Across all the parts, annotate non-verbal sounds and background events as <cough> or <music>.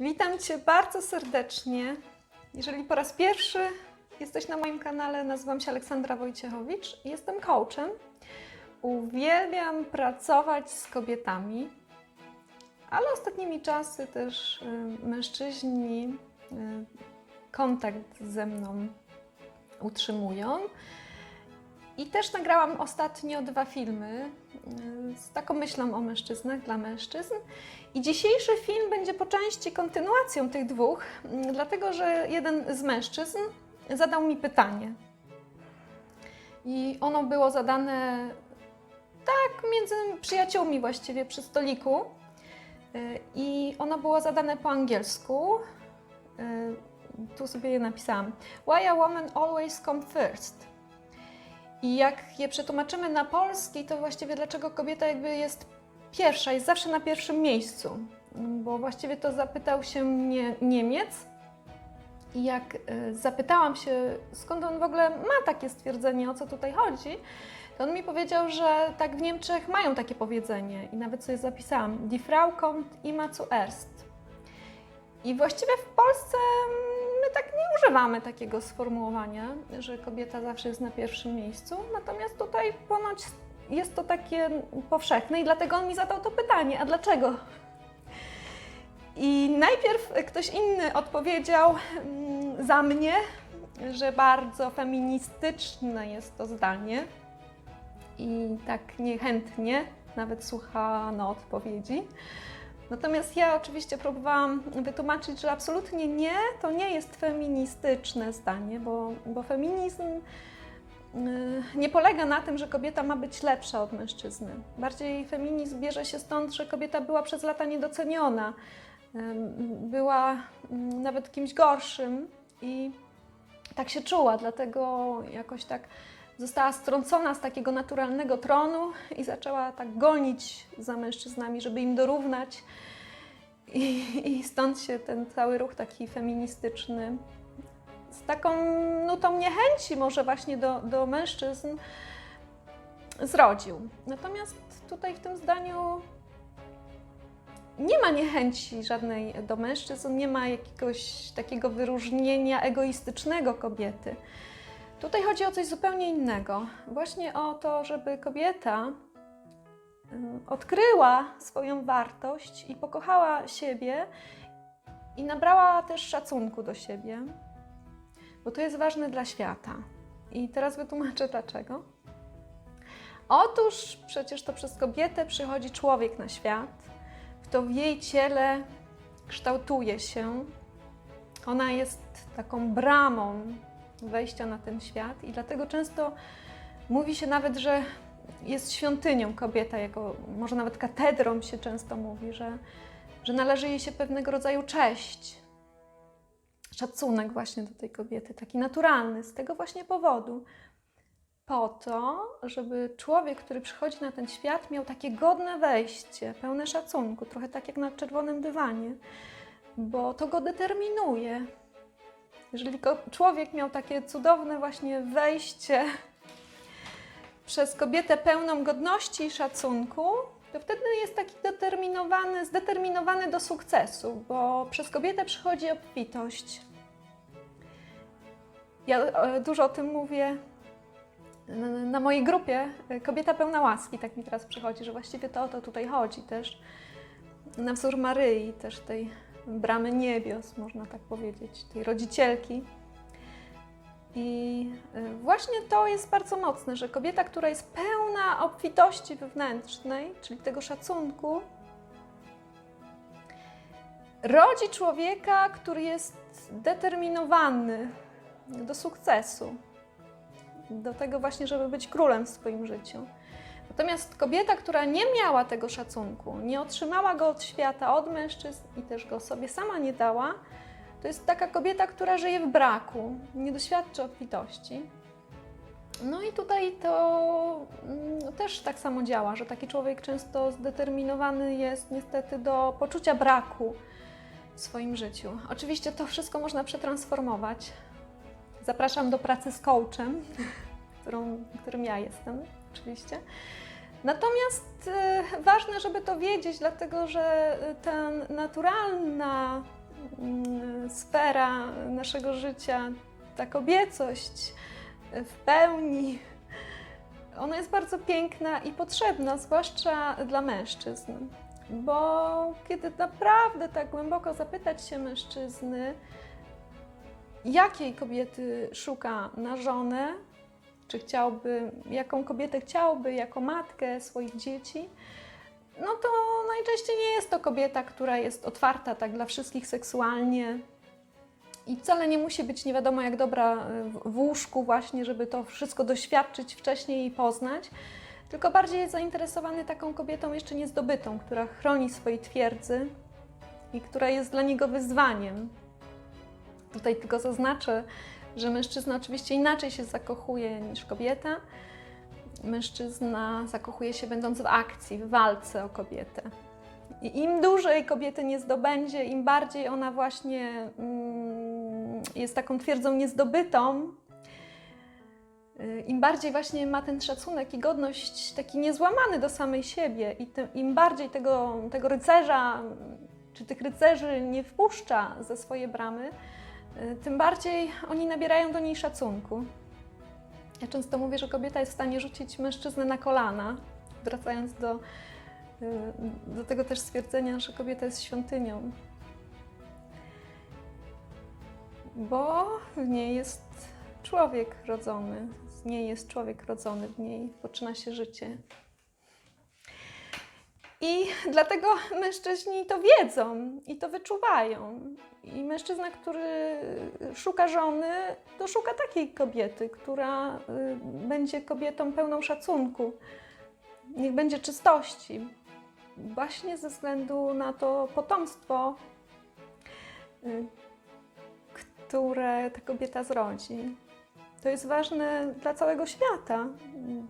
Witam Cię bardzo serdecznie. Jeżeli po raz pierwszy jesteś na moim kanale, nazywam się Aleksandra Wojciechowicz i jestem coachem. Uwielbiam pracować z kobietami, ale ostatnimi czasy też y, mężczyźni y, kontakt ze mną utrzymują. I też nagrałam ostatnio dwa filmy y, z taką myślą o mężczyznach dla mężczyzn. I dzisiejszy film będzie po części kontynuacją tych dwóch, dlatego że jeden z mężczyzn zadał mi pytanie. I ono było zadane tak między przyjaciółmi właściwie przy stoliku. Y, I ono było zadane po angielsku. Y, Tu sobie je napisałam. Why a woman always come first? I jak je przetłumaczymy na polski, to właściwie dlaczego kobieta jakby jest pierwsza, jest zawsze na pierwszym miejscu. Bo właściwie to zapytał się mnie Niemiec. I jak y, zapytałam się, skąd on w ogóle ma takie stwierdzenie, o co tutaj chodzi, to on mi powiedział, że tak w Niemczech mają takie powiedzenie. I nawet sobie zapisałam: Die Frau kommt immer zuerst. I właściwie w Polsce my tak nie używamy takiego sformułowania, że kobieta zawsze jest na pierwszym miejscu. Natomiast tutaj ponoć jest to takie powszechne i dlatego on mi zadał to pytanie, a dlaczego? I najpierw ktoś inny odpowiedział mm, za mnie, że bardzo feministyczne jest to zdanie i tak niechętnie nawet słuchano odpowiedzi. Natomiast ja oczywiście próbowałam wytłumaczyć, że absolutnie nie, to nie jest feministyczne zdanie, bo, bo feminizm y, nie polega na tym, że kobieta ma być lepsza od mężczyzny. Bardziej feminizm bierze się stąd, że kobieta była przez lata niedoceniona, była ym, nawet kimś gorszym i tak się czuła, dlatego jakoś tak została strącona z takiego naturalnego tronu i zaczęła tak gonić za mężczyznami, żeby im dorównać. I, I stąd się ten cały ruch taki feministyczny z taką nutą niechęci może właśnie do, do mężczyzn zrodził. Natomiast tutaj w tym zdaniu nie ma niechęci żadnej do mężczyzn, nie ma jakiegoś takiego wyróżnienia egoistycznego kobiety. Tutaj chodzi o coś zupełnie innego. Właśnie o to, żeby kobieta odkryła swoją wartość i pokochała siebie i nabrała też szacunku do siebie, bo to jest ważne dla świata. I teraz wytłumaczę <laughs> dlaczego. Otóż przecież to przez kobietę przychodzi człowiek na świat, kto w jej ciele kształtuje się. Ona jest taką bramą wejścia na ten świat i dlatego często mówi się nawet, że jest świątynią kobieta, jako może nawet katedrą się często mówi, że, że należy jej się pewnego rodzaju cześć, szacunek właśnie do tej kobiety, taki naturalny, z tego właśnie powodu. Po to, żeby człowiek, który przychodzi na ten świat, miał takie godne wejście, pełne szacunku, trochę tak jak na czerwonym dywanie, bo to go determinuje. Jeżeli człowiek miał takie cudowne właśnie wejście <laughs> przez kobietę pełną godności i szacunku, to wtedy jest taki determinowany, zdeterminowany do sukcesu, bo przez kobietę przychodzi obfitość. Ja e, dużo o tym mówię na- na mojej grupie e, Kobieta pełna łaski, tak mi teraz przychodzi, że właściwie to o to tutaj chodzi też. Na wzór Maryi, też tej bramy niebios, można tak powiedzieć, tej rodzicielki. I y, właśnie to jest bardzo mocne, że kobieta, która jest pełna obfitości wewnętrznej, czyli tego szacunku, rodzi człowieka, który jest determinowany do sukcesu, do tego właśnie, żeby być królem w swoim życiu. Natomiast kobieta, która nie miała tego szacunku, nie otrzymała go od świata, od mężczyzn i też go sobie sama nie dała, to jest taka kobieta, która żyje w braku, nie doświadcza obfitości. No i tutaj to mm, też tak samo działa, że taki człowiek często zdeterminowany jest niestety do poczucia braku w swoim życiu. Oczywiście to wszystko można przetransformować. Zapraszam do pracy z coachem, <laughs> którą, którym ja jestem, oczywiście. Natomiast y, ważne, żeby to wiedzieć, dlatego że y, ta naturalna mm, sfera naszego życia, ta kobiecość w pełni, ona jest bardzo piękna i potrzebna, zwłaszcza dla mężczyzn. Bo kiedy naprawdę tak głęboko zapytać się mężczyzny, jakiej kobiety szuka na żonę, czy chciałby, jaką kobietę chciałby jako matkę swoich dzieci, no to najczęściej nie jest to kobieta, która jest otwarta tak dla wszystkich seksualnie i wcale nie musi być nie wiadomo jak dobra w- w łóżku właśnie, żeby to wszystko doświadczyć wcześniej i poznać, tylko bardziej jest zainteresowany taką kobietą jeszcze niezdobytą, która chroni swojej twierdzy i która jest dla niego wyzwaniem. Tutaj tylko zaznaczę, że mężczyzna oczywiście inaczej się zakochuje niż kobieta. Mężczyzna zakochuje się będąc w akcji, w walce o kobietę. I im dłużej kobiety nie zdobędzie, im bardziej ona właśnie mm, jest taką twierdzą niezdobytą, y, im bardziej właśnie ma ten szacunek i godność taki niezłamany do samej siebie i tym, im bardziej tego, tego rycerza czy tych rycerzy nie wpuszcza ze swoje bramy, tym bardziej oni nabierają do niej szacunku. Ja często mówię, że kobieta jest w stanie rzucić mężczyznę na kolana, wracając do, y, do tego też stwierdzenia, że kobieta jest świątynią. Bo w niej jest człowiek rodzony, z niej jest człowiek rodzony, w niej poczyna się życie. I dlatego mężczyźni to wiedzą i to wyczuwają. I mężczyzna, który szuka żony, to szuka takiej kobiety, która y, będzie kobietą pełną szacunku. Niech będzie czystości. Właśnie ze względu na to potomstwo, y, które ta kobieta zrodzi. To jest ważne dla całego świata,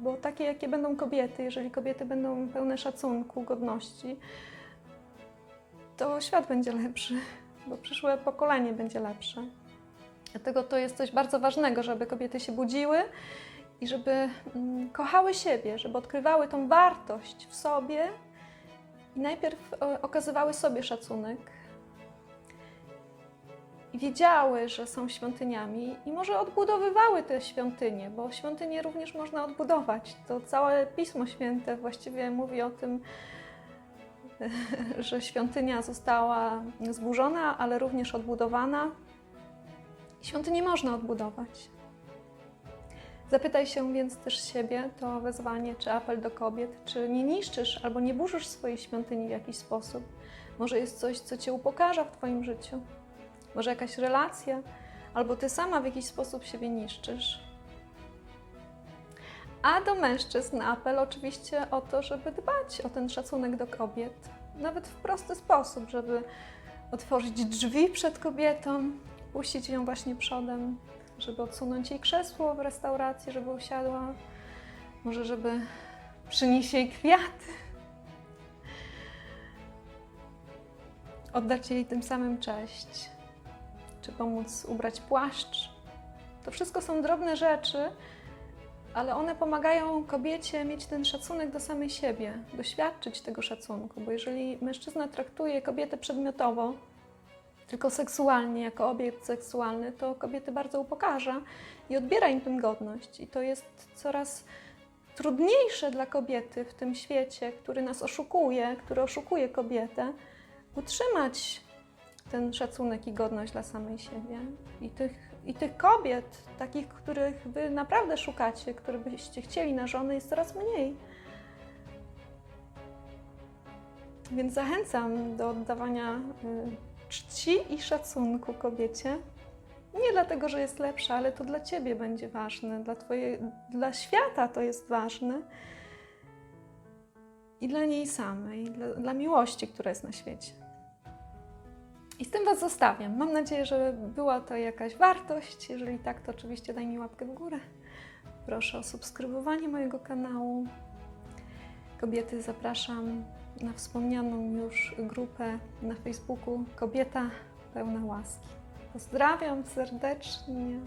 bo takie, jakie będą kobiety, jeżeli kobiety będą pełne szacunku, godności, to świat będzie lepszy, bo przyszłe pokolenie będzie lepsze. Dlatego to jest coś bardzo ważnego, żeby kobiety się budziły i żeby mm, kochały siebie, żeby odkrywały tą wartość w sobie i najpierw e, okazywały sobie szacunek, wiedziały, że są świątyniami i może odbudowywały te świątynie, bo świątynię również można odbudować. To całe Pismo Święte właściwie mówi o tym, <laughs> że świątynia została zburzona, ale również odbudowana. Świątynię można odbudować. Zapytaj się więc też siebie, to wezwanie czy apel do kobiet, czy nie niszczysz albo nie burzysz swojej świątyni w jakiś sposób. Może jest coś, co cię upokarza w Twoim życiu może jakaś relacja, albo ty sama w jakiś sposób siebie niszczysz. A do mężczyzn apel oczywiście o to, żeby dbać o ten szacunek do kobiet, nawet w prosty sposób, żeby otworzyć drzwi przed kobietą, puścić ją właśnie przodem, żeby odsunąć jej krzesło w restauracji, żeby usiadła, może żeby przynieść jej kwiaty. Oddać jej tym samym cześć czy pomóc ubrać płaszcz. To wszystko są drobne rzeczy, ale one pomagają kobiecie mieć ten szacunek do samej siebie, doświadczyć tego szacunku, bo jeżeli mężczyzna traktuje kobietę przedmiotowo, tylko seksualnie, jako obiekt seksualny, to kobiety bardzo upokarza i odbiera im tę godność. I to jest coraz trudniejsze dla kobiety w tym świecie, który nas oszukuje, który oszukuje kobietę, utrzymać ten szacunek i godność dla samej siebie. I tych, I tych kobiet, takich, których wy naprawdę szukacie, które byście chcieli na żonę, jest coraz mniej. Więc zachęcam do oddawania y, czci i szacunku kobiecie. Nie dlatego, że jest lepsza, ale to dla ciebie będzie ważne, dla, twoje, dla świata to jest ważne i dla niej samej, dla, dla miłości, która jest na świecie. I z tym Was zostawiam. Mam nadzieję, że była to jakaś wartość. Jeżeli tak, to oczywiście daj mi łapkę w górę. Proszę o subskrybowanie mojego kanału. Kobiety zapraszam na wspomnianą już grupę na Facebooku Kobieta pełna łaski. Pozdrawiam serdecznie.